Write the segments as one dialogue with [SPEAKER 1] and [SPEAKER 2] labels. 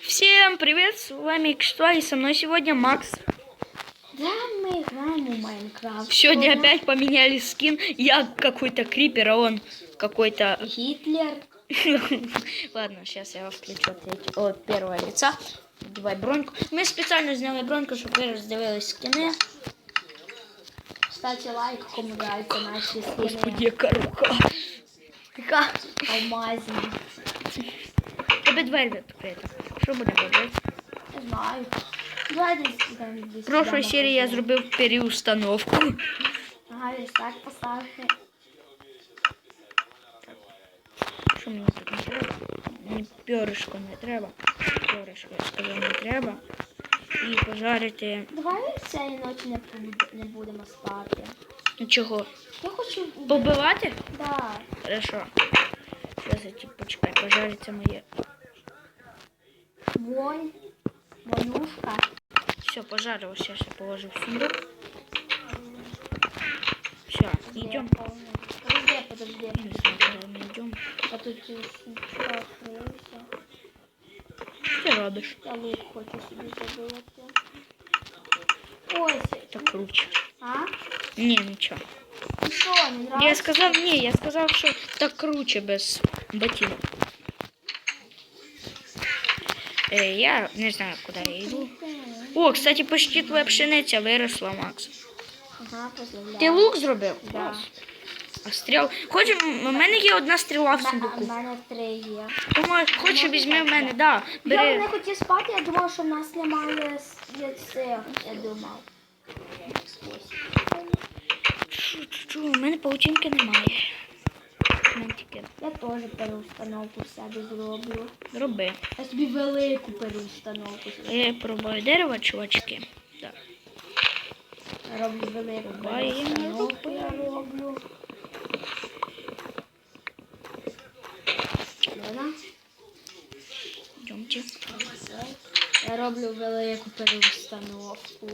[SPEAKER 1] Всем привет, с вами Кшва и со мной сегодня Макс.
[SPEAKER 2] Да, мы играем в Майнкрафт.
[SPEAKER 1] Сегодня опять поменяли скин. Я какой-то крипер, а он какой-то...
[SPEAKER 2] Гитлер.
[SPEAKER 1] Ладно, сейчас я включу треть- о, первое лица. Давай броньку. Мы специально сделали броньку, чтобы вы раздивились скины.
[SPEAKER 2] Ставьте лайк, кому нравятся наши
[SPEAKER 1] Господи,
[SPEAKER 2] скины.
[SPEAKER 1] яка рука. Яка?
[SPEAKER 2] Алмазные.
[SPEAKER 1] Тебе двері відкрита. Що будемо робити?
[SPEAKER 2] Не знаю.
[SPEAKER 1] В прошлой серії я зробив переустановку.
[SPEAKER 2] Ага, десь так поставте.
[SPEAKER 1] Що мені тут не треба? Мені пьоришко не треба. Пьоришко, я сказав, не треба. І пожарити.
[SPEAKER 2] Давай цієї ночі не, не будемо спати.
[SPEAKER 1] Чого?
[SPEAKER 2] Я хочу...
[SPEAKER 1] Побивати?
[SPEAKER 2] Да.
[SPEAKER 1] Хорошо. Сейчас я типа, почекай, пожариться моє.
[SPEAKER 2] Вонь. Вонюшка.
[SPEAKER 1] Все, пожарилось, сейчас я положу в сундук. Все, идем.
[SPEAKER 2] Подожди, подожди.
[SPEAKER 1] Не знаю, куда мы идем.
[SPEAKER 2] А тут що открылся.
[SPEAKER 1] Что ты робишь?
[SPEAKER 2] Я лук хочу собі забити. Ось.
[SPEAKER 1] Так круче.
[SPEAKER 2] А?
[SPEAKER 1] Не, ничего.
[SPEAKER 2] Що, не
[SPEAKER 1] Я сказал, не, я сказал, что так круче без ботинок. Э, я не знаю, куда я иду. О, кстати, почти твоя пшениця виросла, Макс.
[SPEAKER 2] Ага, поздравляю.
[SPEAKER 1] Ти лук зробив?
[SPEAKER 2] Да.
[SPEAKER 1] А стріл. Хоч у мене є одна стріла в
[SPEAKER 2] а в мене три є.
[SPEAKER 1] Думаю, хоч візьми в мене, да.
[SPEAKER 2] Я
[SPEAKER 1] Бери.
[SPEAKER 2] не хотів спати, я думав, що в нас немає с- є цих, я думав.
[SPEAKER 1] Чу-чу-чу, у мене паутинки немає. Тільки
[SPEAKER 2] Я теж переустановку в себе зроблю.
[SPEAKER 1] роби.
[SPEAKER 2] Я собі велику переустановку зроблю.
[SPEAKER 1] Я пробую дерево, чувачки. Так.
[SPEAKER 2] Я роблю велику
[SPEAKER 1] я не
[SPEAKER 2] переустановку, я роблю. Вона?
[SPEAKER 1] Йдемте.
[SPEAKER 2] Я роблю велику переустановку.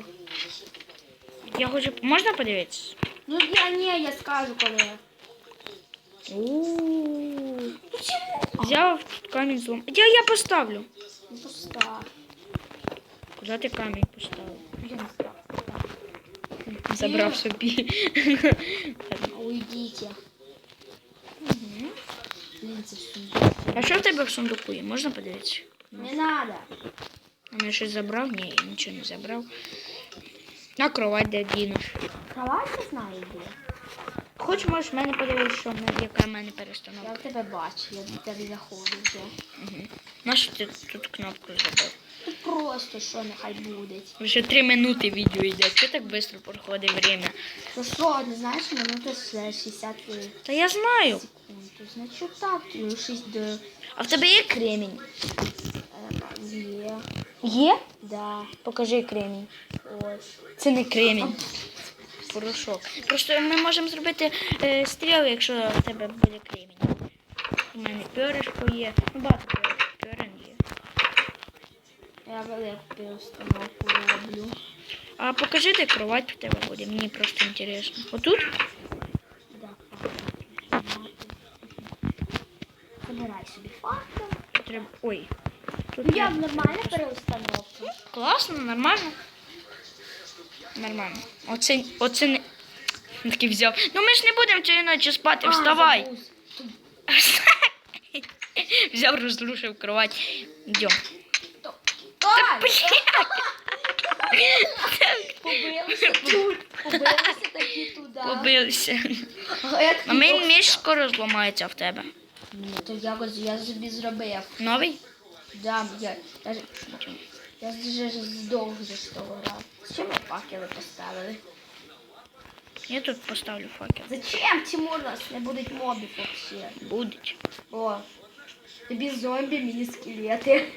[SPEAKER 1] Я хочу. Можна подивитися?
[SPEAKER 2] Ну я ні, я скажу коли.
[SPEAKER 1] Взяв камінь злом. Я, я поставлю.
[SPEAKER 2] Ну постав.
[SPEAKER 1] Куди ти камінь поставив?
[SPEAKER 2] Я не знаю.
[SPEAKER 1] Забрав собі.
[SPEAKER 2] Уйдите.
[SPEAKER 1] А що в тебе в сундуку є? Можна подивитися?
[SPEAKER 2] Не надо.
[SPEAKER 1] А я щось забрав? Ні, я нічого не забрав. На кровать де дінеш.
[SPEAKER 2] Кровать не знаю де.
[SPEAKER 1] Хоч можеш мене подивитися, що в мене, яка в мене
[SPEAKER 2] Я тебе бачу, я до тебе заходжу вже.
[SPEAKER 1] Угу. Нащо ти тут кнопку забив?
[SPEAKER 2] Тут просто що нехай буде.
[SPEAKER 1] Вже три минути відео йде. Що так швидко проходить время?
[SPEAKER 2] Ну що, не знаєш, минута ще 60
[SPEAKER 1] Та я знаю.
[SPEAKER 2] секунд. То значить так, ну 6 до...
[SPEAKER 1] А в тебе є кремінь?
[SPEAKER 2] Е, Є.
[SPEAKER 1] Є?
[SPEAKER 2] Да.
[SPEAKER 1] Покажи кремінь.
[SPEAKER 2] Ось.
[SPEAKER 1] Це не кремінь. Порошок. Просто ми можемо зробити е, стріли, якщо в тебе буде кремінь. У мене пьоришко є. Ну, багато пьориш- є.
[SPEAKER 2] Я велику переустановку роблю.
[SPEAKER 1] А покажи, де кровать в тебе буде. Мені просто інтересно. Отут?
[SPEAKER 2] Забирай собі фактор.
[SPEAKER 1] Треба. Ой. Тут
[SPEAKER 2] Ну я
[SPEAKER 1] я...
[SPEAKER 2] нормальна переустановка.
[SPEAKER 1] Класно, нормально. Нормально. Оце, оце не. Він Такий взяв. Ну ми ж не будемо цієї ночі спати, вставай. Взяв, розрушив кровать. Йдем.
[SPEAKER 2] Побилися тут, побилися такі туди.
[SPEAKER 1] Побилися.
[SPEAKER 2] А
[SPEAKER 1] мій між скоро зламається в тебе.
[SPEAKER 2] Ні, то я собі зробив.
[SPEAKER 1] Новий?
[SPEAKER 2] Да, я, я ж ж здовго вже з того разу. Зачем ми факели поставили?
[SPEAKER 1] Я тут поставлю факел.
[SPEAKER 2] Зачем? Тимур, у нас не будуть мобів вообще.
[SPEAKER 1] Будуть.
[SPEAKER 2] О, тобі зомбі, мені скелети.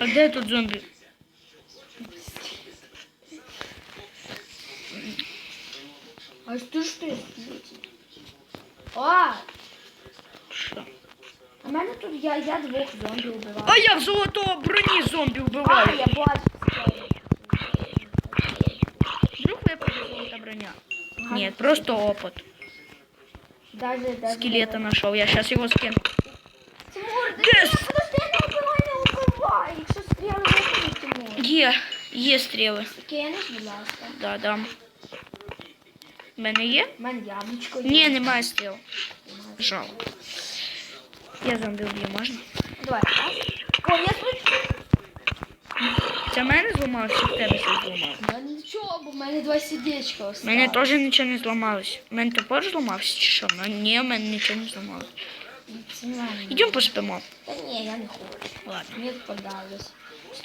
[SPEAKER 1] А де тут зомбі?
[SPEAKER 2] А що ж ти? О,
[SPEAKER 1] Що?
[SPEAKER 2] а в мене тут я, я двох зомбі вбиваю.
[SPEAKER 1] А я в золотого броні зомбі
[SPEAKER 2] А,
[SPEAKER 1] вбиваю.
[SPEAKER 2] я бачу.
[SPEAKER 1] Вдруг випаде золота броня?
[SPEAKER 2] Ага.
[SPEAKER 1] Ні, просто опыт.
[SPEAKER 2] Даже, даже,
[SPEAKER 1] Скелета нашел. Я сейчас его скину.
[SPEAKER 2] Тимур,
[SPEAKER 1] Де?
[SPEAKER 2] подожди, не вбивай, не вбивай. Якщо
[SPEAKER 1] Є, є стріли.
[SPEAKER 2] Кинеш, будь ласка.
[SPEAKER 1] Да, дам. У мене є?
[SPEAKER 2] У мене яблучко є.
[SPEAKER 1] Ні, немає стріл. Жалко. Я зомбі вб'ю, можна?
[SPEAKER 2] Давай. О, я слышу.
[SPEAKER 1] Це в мене зламалося, чи в тебе щось зламалося?
[SPEAKER 2] Да нічого, бо в мене два сердечка
[SPEAKER 1] У мене теж нічого не зламалося. У мене топор зламався чи що? Ну, ні, у мене нічого не
[SPEAKER 2] нормально.
[SPEAKER 1] Йдемо поспимо.
[SPEAKER 2] Та ні, я не хочу.
[SPEAKER 1] Ладно.
[SPEAKER 2] Мені подалось.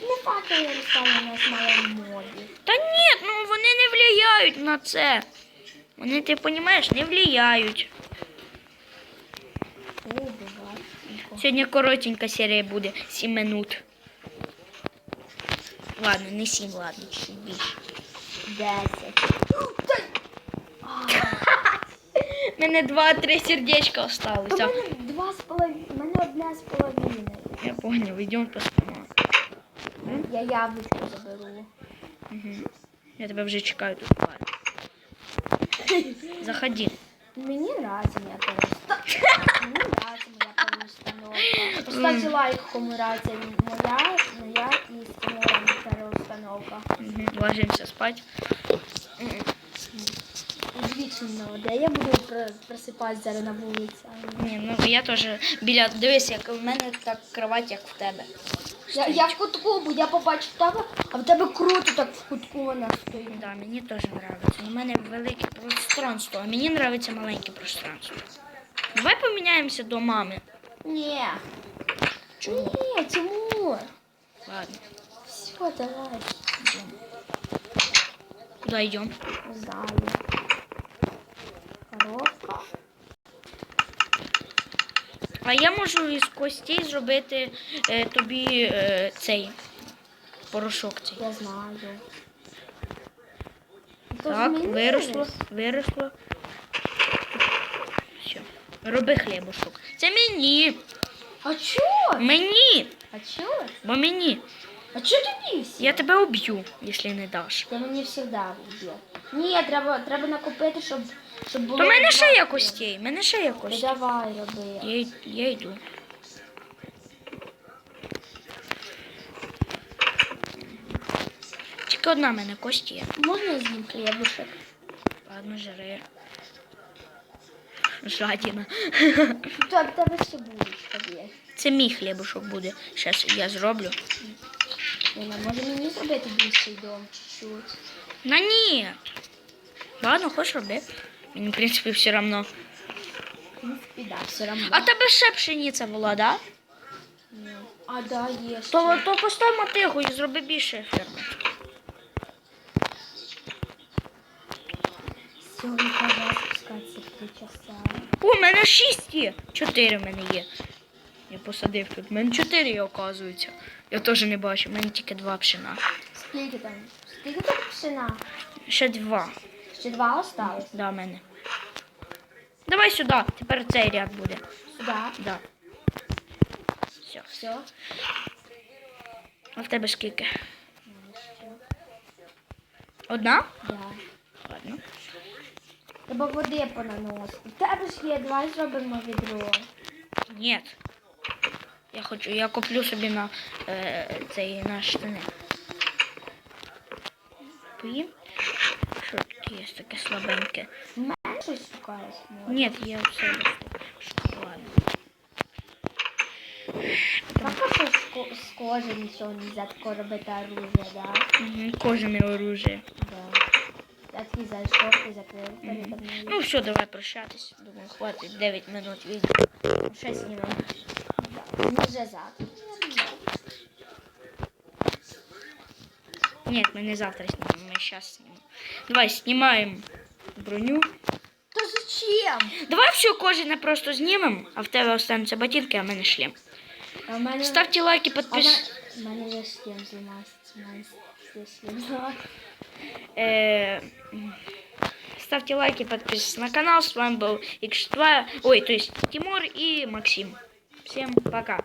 [SPEAKER 2] Ну, факели розставили у нас мало мобі.
[SPEAKER 1] Та ні, ну вони не впливають на це. Вони, ти розумієш, не впливають.
[SPEAKER 2] О, буває.
[SPEAKER 1] Сьогодні коротенька серія буде, 7 минут. Ладно, не 7, ладно, чуть більше.
[SPEAKER 2] Десять.
[SPEAKER 1] У мене 2-3 сердечка
[SPEAKER 2] У
[SPEAKER 1] осталося.
[SPEAKER 2] мене два з половиною. У мене одна з половиною.
[SPEAKER 1] Я понял, йдемо поспимо.
[SPEAKER 2] Я яблучко заберу.
[SPEAKER 1] Угу. Я тебе вже чекаю тут. Заходи.
[SPEAKER 2] Мені нравится моя переустановка. Мені нравится моя переустановка. Поставьте лайк, кому нравится моя, моя и с Тимуром переустановка.
[SPEAKER 1] Угу. Ложимся спать.
[SPEAKER 2] Вічно, де я буду про- просипатися зараз на вулиці.
[SPEAKER 1] Ні, ну я теж біля. Дивись, як в мене так кровать, як в тебе.
[SPEAKER 2] Я, я в кутку, бо я побачив тебе, а в тебе круто так в кутку вона стоїть.
[SPEAKER 1] Да, мені теж подобається. У мене велике пространство, а мені подобається маленьке пространство. Давай поміняємося до
[SPEAKER 2] Ні.
[SPEAKER 1] Чому?
[SPEAKER 2] Ні, Тимур.
[SPEAKER 1] Ладно,
[SPEAKER 2] Все, давай.
[SPEAKER 1] йдемо. Куди йдемо?
[SPEAKER 2] В залі. Коробка.
[SPEAKER 1] А я можу із костей зробити е, тобі е, цей порошок цей.
[SPEAKER 2] Я знаю.
[SPEAKER 1] Так, виросло, виросло. Роби хлібушок. Це мені.
[SPEAKER 2] А чого?
[SPEAKER 1] Мені.
[SPEAKER 2] А чого?
[SPEAKER 1] Бо мені.
[SPEAKER 2] А чого ти бився?
[SPEAKER 1] Я тебе уб'ю, якщо не даш.
[SPEAKER 2] Ти мені завжди вб'є. Ні, треба, треба накопити, щоб, щоб було.
[SPEAKER 1] То в мене ще є костей. в мене ще є кості.
[SPEAKER 2] Давай, роби.
[SPEAKER 1] Я, й- я йду. Тільки одна в мене кості є.
[SPEAKER 2] Можна з ним хлібушек?
[SPEAKER 1] Ладно, жири. Жадіна.
[SPEAKER 2] В тебе ще булочка є.
[SPEAKER 1] Це мій хлібушок буде. Зараз я зроблю.
[SPEAKER 2] Ліна, може мені зробити більший дом чуть-чуть?
[SPEAKER 1] На ні. Ладно, хочеш роби. Мені, в принципі, все одно.
[SPEAKER 2] В принципі, да, все равно.
[SPEAKER 1] А тебе ще пшениця була, да?
[SPEAKER 2] Ні. А, да, є ще.
[SPEAKER 1] То, то постав мотигу і зроби більше фермочку.
[SPEAKER 2] Сьогодні треба спускатися три часа.
[SPEAKER 1] О, в мене шість є. Чотири в мене є. Я посадив тут. У мене чотири є, оказується. Я теж не бачу, в мене тільки два пшена.
[SPEAKER 2] Скільки там? Скільки там пшена?
[SPEAKER 1] Ще два.
[SPEAKER 2] Ще два осталось.
[SPEAKER 1] Да, в мене. Давай сюди, тепер цей ряд буде.
[SPEAKER 2] Сюди.
[SPEAKER 1] Да. Все.
[SPEAKER 2] Все.
[SPEAKER 1] А в тебе скільки? Одна?
[SPEAKER 2] Да.
[SPEAKER 1] Ладно.
[SPEAKER 2] Треба води понаносити. В тебе ж є, давай зробимо відро.
[SPEAKER 1] Ні. Я хочу, я куплю собі на е, цей на штани. Поїм. Що тут є таке слабеньке?
[SPEAKER 2] Мене щось шукаєш?
[SPEAKER 1] Ні, я все шоколадно.
[SPEAKER 2] Так що з, ко- з кожи нічого не можна тако робити оружие, да?
[SPEAKER 1] Угу, кожане оружие.
[SPEAKER 2] Да. Такі зайшов і закрив передо мною.
[SPEAKER 1] Ну все, давай прощатись. Думаю, хватить 9 минут відео. Ще знімемо.
[SPEAKER 2] Може завтра.
[SPEAKER 1] Ні, ми не завтра знімемо, ми зараз знімемо. Давай знімаємо броню.
[SPEAKER 2] То зачем?
[SPEAKER 1] Давай все кожне просто знімемо, а в тебе остануться ботинки, а в мене шлем.
[SPEAKER 2] А в мене...
[SPEAKER 1] Ставте лайки,
[SPEAKER 2] А в
[SPEAKER 1] підпис...
[SPEAKER 2] мене- в мене є шлем зламався. У мене є шлем зламався.
[SPEAKER 1] Э, Ставьте лайки, подписывайтесь на канал. С вами был X2, ой, то есть Тимур и Максим. Всем пока.